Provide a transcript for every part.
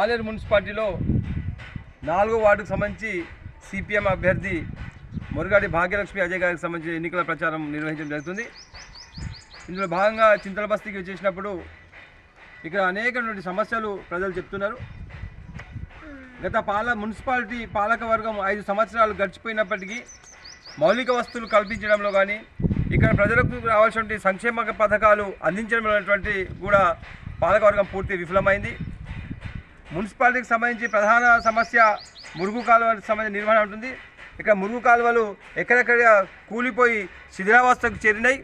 ఆలేరు మున్సిపాలిటీలో నాలుగో వార్డుకు సంబంధించి సిపిఎం అభ్యర్థి మురుగాడి భాగ్యలక్ష్మి అజయ్ గారికి సంబంధించి ఎన్నికల ప్రచారం నిర్వహించడం జరుగుతుంది. ఇందులో భాగంగా చింతల బస్తీకి వచ్చేసినప్పుడు ఇక్కడ అనేకటువంటి సమస్యలు ప్రజలు చెప్తున్నారు. గత పాల మున్సిపాలిటీ పాలక వర్గం ఐదు సంవత్సరాలు గడిచిపోయినప్పటికీ మౌలిక వస్తువులు కల్పించడంలో కానీ ఇక్కడ ప్రజలకు రావాల్సినటువంటి సంక్షేమ పథకాలు అందించడంలో కూడా పాలకవర్గం పూర్తి విఫలమైంది. మున్సిపాలిటీకి సంబంధించి ప్రధాన సమస్య మురుగు కాలువలకు సంబంధించిన నిర్వహణ ఉంటుంది. ఇక్కడ మురుగు కాలువలు ఎక్కడెక్కడ కూలిపోయి శిథిరావస్థకు చేరినాయి.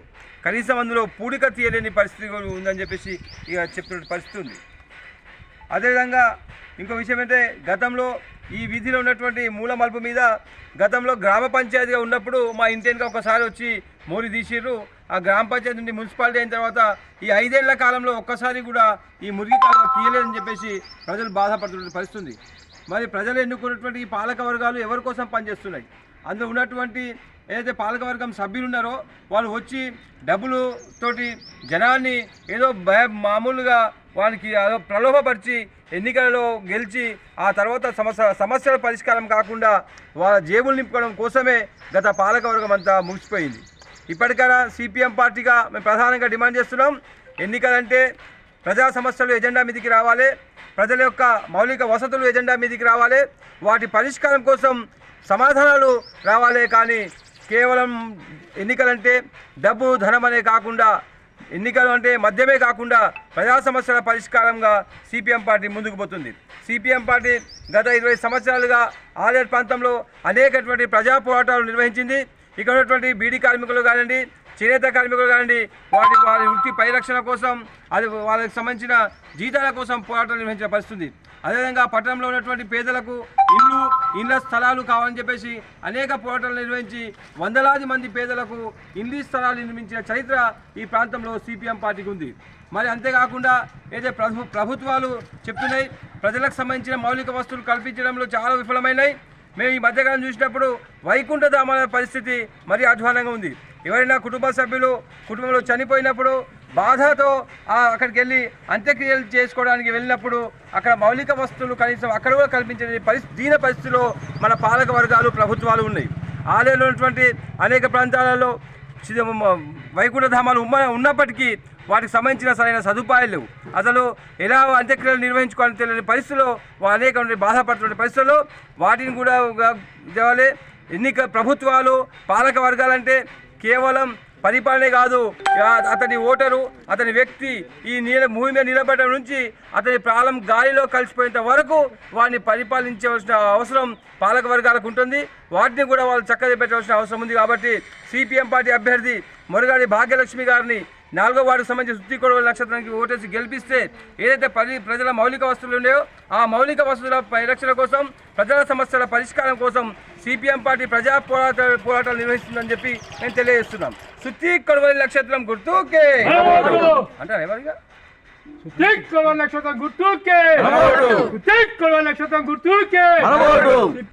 కనీసం అందులో పూడిక తీయలేని పరిస్థితి కూడా ఉందని చెప్పేసి ఇక చెప్పిన పరిస్థితి ఉంది. అదేవిధంగా ఇంకో విషయం ఏంటంటే గతంలో ఈ వీధిలో ఉన్నటువంటి మూల మలుపు మీద గతంలో గ్రామ పంచాయతీగా ఉన్నప్పుడు మా ఇంటికి ఒకసారి వచ్చి మోరి తీసిర్రు. ఆ గ్రామ పంచాయతీ నుండి మున్సిపాలిటీ అయిన తర్వాత ఈ ఐదేళ్ళ కాలంలో ఒక్కసారి కూడా ఈ మురిగి కాలువ తీయలేదని చెప్పేసి ప్రజలు బాధపడుతున్న పరిస్థితుంది. మరి ప్రజలు ఎన్నుకున్నటువంటి ఈ పాలక వర్గాలు ఎవరి కోసం పనిచేస్తున్నాయి? అందులో ఉన్నటువంటి ఏదైతే పాలకవర్గం సభ్యులు ఉన్నారో వాళ్ళు వచ్చి డబ్బులు తోటి జనాన్ని ఏదో భయ మామూలుగా వానికి ప్రలోభపరిచి ఎన్నికలలో గెలిచి ఆ తర్వాత సమస్య సమస్యల పరిష్కారం కాకుండా వాళ్ళ జేబులు నింపుకోవడం కోసమే గత పాలకవర్గం అంతా ముగిసిపోయింది. ఇప్పటికైనా సిపిఎం పార్టీగా మేము ప్రధానంగా డిమాండ్ చేస్తున్నాం. ఎన్నికలంటే ప్రజా సమస్యలు ఎజెండా మీదకి రావాలి. ప్రజల యొక్క మౌలిక వసతులు ఎజెండా మీదకి రావాలి. వాటి పరిష్కారం కోసం సమాధానాలు రావాలి. కానీ కేవలం ఎన్నికలంటే డబ్బు ధనం అనే కాకుండా ఎన్నికలు అంటే మద్యమే కాకుండా ప్రజా సమస్యల పరిష్కారంగా సిపిఎం పార్టీ ముందుకు పోతుంది. సిపిఎం పార్టీ గత ఇరవై సంవత్సరాలుగా ఆలేరు ప్రాంతంలో అనేకటువంటి ప్రజా పోరాటాలు నిర్వహించింది. ఇక్కడ ఉన్నటువంటి బీడీ కార్మికులు కానివ్వండి చేనేత కార్మికులు కానీ వాటి వారి వృత్తి పరిరక్షణ కోసం అది వాళ్ళకి సంబంధించిన జీతాల కోసం పోరాటం నిర్వహించిన పరిస్థితి. అదేవిధంగా పట్టణంలో ఉన్నటువంటి పేదలకు ఇల్లు ఇళ్ళ స్థలాలు కావాలని చెప్పేసి అనేక పోరాటాలు నిర్వహించి వందలాది మంది పేదలకు ఇల్లు స్థలాలు నిర్మించిన చరిత్ర ఈ ప్రాంతంలో సిపిఎం పార్టీకి ఉంది. మరి అంతేకాకుండా ఏదైతే ప్రభు ప్రభుత్వాలు చెప్తున్నాయి ప్రజలకు సంబంధించిన మౌలిక వస్తువులు కల్పించడంలో చాలా విఫలమైనాయి. మేము ఈ మధ్యకాలం చూసినప్పుడు వైకుంఠధామాల పరిస్థితి మరీ అధ్వానంగా ఉంది. ఎవరైనా కుటుంబ సభ్యులు కుటుంబంలో చనిపోయినప్పుడు బాధతో అక్కడికి వెళ్ళి అంత్యక్రియలు చేసుకోవడానికి వెళ్ళినప్పుడు అక్కడ మౌలిక వస్తువులు కనీసం అక్కడ కూడా కల్పించే పరిస్థితి దీన పరిస్థితిలో మన పాలక వర్గాలు ప్రభుత్వాలు ఉన్నాయి. ఆలయంలో ఉన్నటువంటి అనేక ప్రాంతాలలో వైకుంఠధామాలు ధామాలు ఉమ్మ ఉన్నప్పటికీ వాటికి సంబంధించిన సరైన సదుపాయాలు అసలు ఎలా అంత్యక్రియలు నిర్వహించుకోవాలని తెలియని పరిస్థితుల్లో అనేక బాధపడుతున్న పరిస్థితుల్లో వాటిని కూడా ఇవ్వాలి. ఎన్నిక ప్రభుత్వాలు పాలక వర్గాలంటే కేవలం పరిపాలనే కాదు. అతని ఓటరు అతని వ్యక్తి ఈ నీల భూమి మీద నిలబడడం నుంచి అతని ప్రాణం గాలిలో కలిసిపోయేంత వరకు వారిని పరిపాలించవలసిన అవసరం పాలక వర్గాలకు ఉంటుంది. వాటిని కూడా వాళ్ళు చక్కగా పెట్టవలసిన అవసరం ఉంది కాబట్టి సిపిఎం పార్టీ అభ్యర్థి మురగాడి భాగ్యలక్ష్మి గారిని నాలుగో వార్డుకు సంబంధించి సుత్తి కొడవల నక్షత్రానికి ఓటేసి గెలిపిస్తే ఏదైతే పరి ప్రజల మౌలిక వస్తువులు ఉన్నాయో ఆ మౌలిక వస్తువుల పరిరక్షణ కోసం ప్రజల సమస్యల పరిష్కారం కోసం సిపిఎం పార్టీ ప్రజా పోరాట పోరాటాలు నిర్వహిస్తుందని చెప్పి నేను తెలియజేస్తున్నాం. సుత్తి కొడవలి నక్షత్రం గుర్తుకే. అంటారా ఎవరిగా Tik kalau nak syaitan